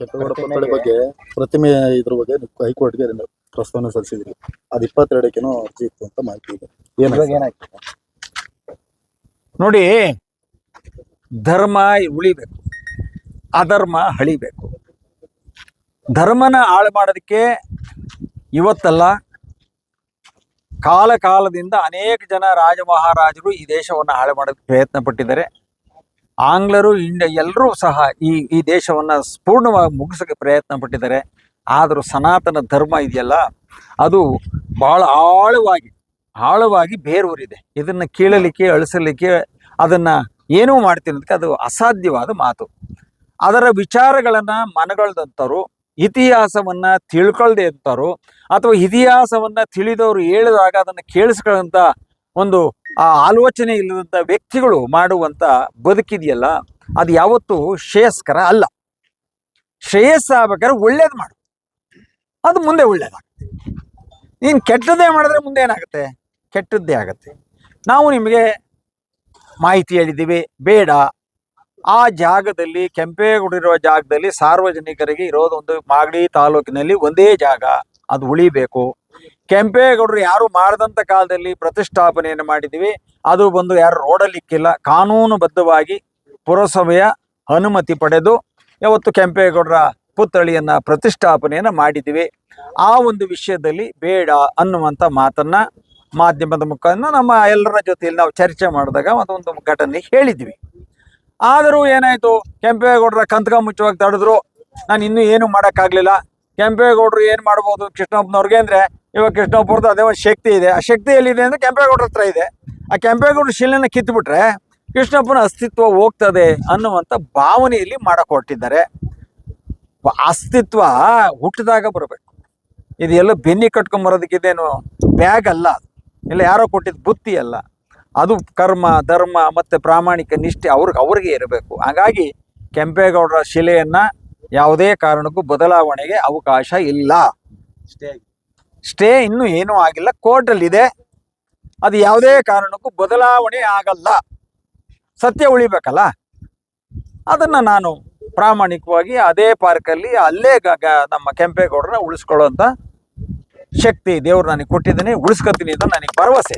ಕೆಂಪೇಗೌಡ ಪುತ್ಥಳಿ ಬಗ್ಗೆ ಪ್ರತಿಮೆ ಇದ್ರ ಬಗ್ಗೆ ಹೈಕೋರ್ಟ್ಗೆ ಪ್ರಸ್ತಾವನೆ ಸಲ್ಲಿಸಿದ್ರಿ. ಅದು ಇಪ್ಪತ್ತೆರಡಕ್ಕೇನೋ ಅರ್ಜಿ ಇತ್ತು ಅಂತ ಮಾಹಿತಿ ಇದೆ. ಏನಾಗ್ತದೆ ನೋಡಿ ಧರ್ಮ ಉಳಿಬೇಕು. ಅಧರ್ಮ ಹಳಿಬೇಕು. ಧರ್ಮನ ಹಾಳು ಮಾಡೋದಕ್ಕೆ ಇವತ್ತಲ್ಲ ಕಾಲ ಕಾಲದಿಂದ ಅನೇಕ ಜನ ರಾಜ ಮಹಾರಾಜರು ಈ ದೇಶವನ್ನು ಹಾಳು ಮಾಡೋದಕ್ಕೆ ಪ್ರಯತ್ನ ಪಟ್ಟಿದ್ದಾರೆ. ಆಂಗ್ಲರು, ಇಂಡ ಎಲ್ಲರೂ ಸಹ ಈ ಈ ದೇಶವನ್ನು ಪೂರ್ಣವಾಗಿ ಮುಗಿಸೋಕೆ ಪ್ರಯತ್ನ ಪಟ್ಟಿದ್ದಾರೆ. ಆದರೂ ಸನಾತನ ಧರ್ಮ ಇದೆಯಲ್ಲ, ಅದು ಭಾಳ ಆಳವಾಗಿ ಆಳವಾಗಿ ಬೇರೂರಿದೆ. ಇದನ್ನು ಕೀಳಲಿಕ್ಕೆ, ಅಳಿಸಲಿಕ್ಕೆ ಅದನ್ನು ಏನೂ ಮಾಡ್ತಿರೋದಕ್ಕೆ ಅದು ಅಸಾಧ್ಯವಾದ ಮಾತು. ಅದರ ವಿಚಾರಗಳನ್ನು ಮನಗಳ್ದಂಥವ್ರು, ಇತಿಹಾಸವನ್ನು ತಿಳ್ಕೊಳ್ದೆ ಅಂತಾರೋ ಅಥವಾ ಇತಿಹಾಸವನ್ನು ತಿಳಿದವರು ಹೇಳಿದಾಗ ಅದನ್ನು ಕೇಳಿಸ್ಕೊಳ್ಳೋಂಥ ಒಂದು, ಆ ಆಲೋಚನೆ ಇಲ್ಲದಂಥ ವ್ಯಕ್ತಿಗಳು ಮಾಡುವಂಥ ಬದುಕಿದೆಯಲ್ಲ, ಅದು ಯಾವತ್ತೂ ಶ್ರೇಯಸ್ಕರ ಅಲ್ಲ. ಶ್ರೇಯಸ್ ಆಗ್ಬೇಕಾದ್ರೆ ಒಳ್ಳೇದು ಮಾಡು. ಅದು ಮುಂದೆ ಒಳ್ಳೇದಾಗುತ್ತೆ. ನೀನು ಕೆಟ್ಟದ್ದೇ ಮಾಡಿದ್ರೆ ಮುಂದೆ ಏನಾಗುತ್ತೆ? ಕೆಟ್ಟದ್ದೇ ಆಗುತ್ತೆ. ನಾವು ನಿಮಗೆ ಮಾಹಿತಿ ಹೇಳಿದ್ದೀವಿ, ಬೇಡ. ಆ ಜಾಗದಲ್ಲಿ ಕೆಂಪೇಗೂಡಿರುವ ಜಾಗದಲ್ಲಿ ಸಾರ್ವಜನಿಕರಿಗೆ ಇರೋದೊಂದು ಮಾಗಡಿ ತಾಲೂಕಿನಲ್ಲಿ ಒಂದೇ ಜಾಗ, ಅದು ಉಳಿಬೇಕು. ಕೆಂಪೇಗೌಡರು ಯಾರು ಮಾಡದಂತ ಕಾಲದಲ್ಲಿ ಪ್ರತಿಷ್ಠಾಪನೆಯನ್ನು ಮಾಡಿದ್ದೀವಿ, ಅದು ಬಂದು ಯಾರು ರೋಡಲಿಕ್ಕಿಲ್ಲ ಕಾನೂನುಬದ್ಧವಾಗಿ ಪುರಸಭೆಯ ಅನುಮತಿ ಪಡೆದು ಯಾವತ್ತು ಕೆಂಪೇಗೌಡರ ಪುತ್ಥಳಿಯನ್ನ ಪ್ರತಿಷ್ಠಾಪನೆಯನ್ನು ಮಾಡಿದ್ದೀವಿ. ಆ ಒಂದು ವಿಷಯದಲ್ಲಿ ಬೇಡ ಅನ್ನುವಂಥ ಮಾತನ್ನ ಮಾಧ್ಯಮದ ಮುಖಾಂತರ ನಮ್ಮ ಎಲ್ಲರ ಜೊತೆಯಲ್ಲಿ ನಾವು ಚರ್ಚೆ ಮಾಡಿದಾಗ ಅದೊಂದು ಘಟನೆ ಹೇಳಿದ್ವಿ. ಆದರೂ ಏನಾಯ್ತು, ಕೆಂಪೇಗೌಡರ ಕಂತಕ ಮುಚ್ಚುವಾಗ ತಡೆದ್ರು, ನಾನು ಇನ್ನೂ ಏನು ಮಾಡೋಕ್ಕಾಗಲಿಲ್ಲ. ಕೆಂಪೇಗೌಡರು ಏನು ಮಾಡ್ಬೋದು ಕೃಷ್ಣಪ್ಪನವ್ರಿಗೆ ಅಂದ್ರೆ ಇವಾಗ ಕೃಷ್ಣಪ್ಪರದ್ದು ಅದೇ ಒಂದು ಶಕ್ತಿ ಇದೆ. ಆ ಶಕ್ತಿ ಎಲ್ಲಿದೆ ಅಂದ್ರೆ ಕೆಂಪೇಗೌಡರ ಹತ್ರ ಇದೆ. ಆ ಕೆಂಪೇಗೌಡರ ಶಿಲೆನ ಕಿತ್ಬಿಟ್ರೆ ಕೃಷ್ಣಪ್ಪನ ಅಸ್ತಿತ್ವ ಹೋಗ್ತದೆ ಅನ್ನುವಂಥ ಭಾವನೆಯಲ್ಲಿ ಮಾಡಕ್ಕೆ ಅಸ್ತಿತ್ವ ಹುಟ್ಟಿದಾಗ ಬರಬೇಕು. ಇದು ಎಲ್ಲ ಬೆನ್ನಿ ಕಟ್ಕೊಂಬರೋದಕ್ಕಿದೇನು ಬ್ಯಾಗ್ ಅಲ್ಲ. ಇಲ್ಲ ಯಾರೋ ಕೊಟ್ಟಿದ್ದು ಬುತ್ತಿ ಅಲ್ಲ. ಅದು ಕರ್ಮ, ಧರ್ಮ ಮತ್ತು ಪ್ರಾಮಾಣಿಕ ನಿಷ್ಠೆ ಅವ್ರಿಗೆ ಅವ್ರಿಗೆ ಇರಬೇಕು. ಹಾಗಾಗಿ ಕೆಂಪೇಗೌಡರ ಶಿಲೆಯನ್ನ ಯಾವುದೇ ಕಾರಣಕ್ಕೂ ಬದಲಾವಣೆಗೆ ಅವಕಾಶ ಇಲ್ಲ. ಸ್ಟೇ ಇನ್ನೂ ಏನೂ ಆಗಿಲ್ಲ ಕೋರ್ಟಲ್ಲಿದೆ ಅದು ಯಾವುದೇ ಕಾರಣಕ್ಕೂ ಬದಲಾವಣೆ ಆಗಲ್ಲ. ಸತ್ಯ ಉಳಿಬೇಕಲ್ಲ? ಅದನ್ನು ನಾನು ಪ್ರಾಮಾಣಿಕವಾಗಿ ಅದೇ ಪಾರ್ಕಲ್ಲಿ ಅಲ್ಲೇ ನಮ್ಮ ಕೆಂಪೇಗೌಡರನ್ನ ಉಳಿಸ್ಕೊಳ್ಳೋಂಥ ಶಕ್ತಿ ದೇವ್ರು ನನಗೆ ಕೊಟ್ಟಿದ್ದೀನಿ ಉಳಿಸ್ಕೊತೀನಿ ಅಂತ ನನಗೆ ಭರವಸೆ.